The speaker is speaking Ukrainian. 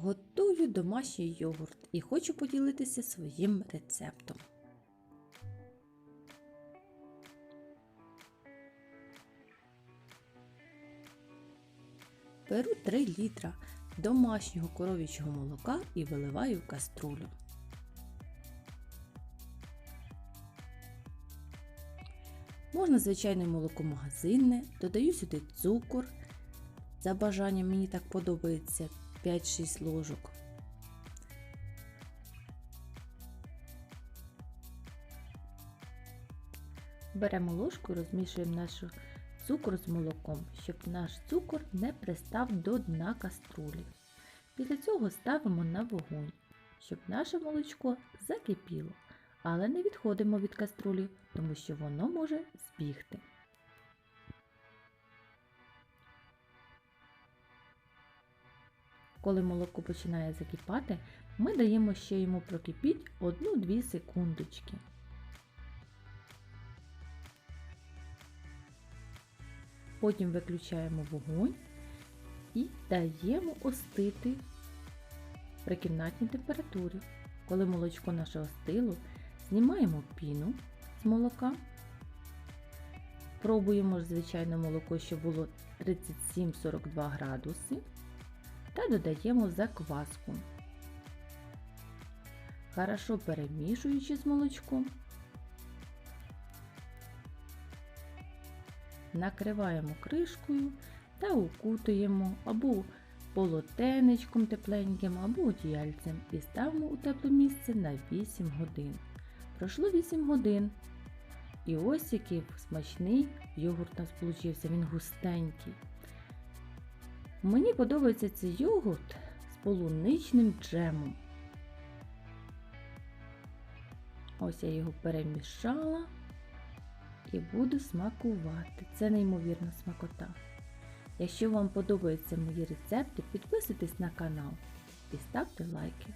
Готую домашній йогурт і хочу поділитися своїм рецептом. Беру 3 літра домашнього коров'ячого молока і виливаю в каструлю. Можна звичайне молоко магазинне, додаю сюди цукор. За бажанням мені так подобається 5-6 ложок. Беремо ложку і розмішуємо наш цукор з молоком, щоб наш цукор не пристав до дна каструлі. Після цього ставимо на вогонь, щоб наше молочко закипіло, але не відходимо від каструлі, тому що воно може збігти. Коли молоко починає закипати, ми даємо ще йому прокипіть 1-2 секундочки. Потім виключаємо вогонь і даємо остити при кімнатній температурі. Коли молочко наше остило, знімаємо піну з молока. Пробуємо звичайно молоко, що було 37-42 градуси та додаємо закваску. Хорошо перемішуючи з молочком, накриваємо кришкою та укутуємо або полотенечком тепленьким, або одіяльцем і ставимо у тепле місце на 8 годин. Пройшло 8 годин. І ось який смачний йогурт у нас получився, він густенький. Мені подобається цей йогурт з полуничним джемом. Ось я його перемішала і буду смакувати. Це неймовірна смакота. Якщо вам подобаються мої рецепти, підписуйтесь на канал і ставте лайки.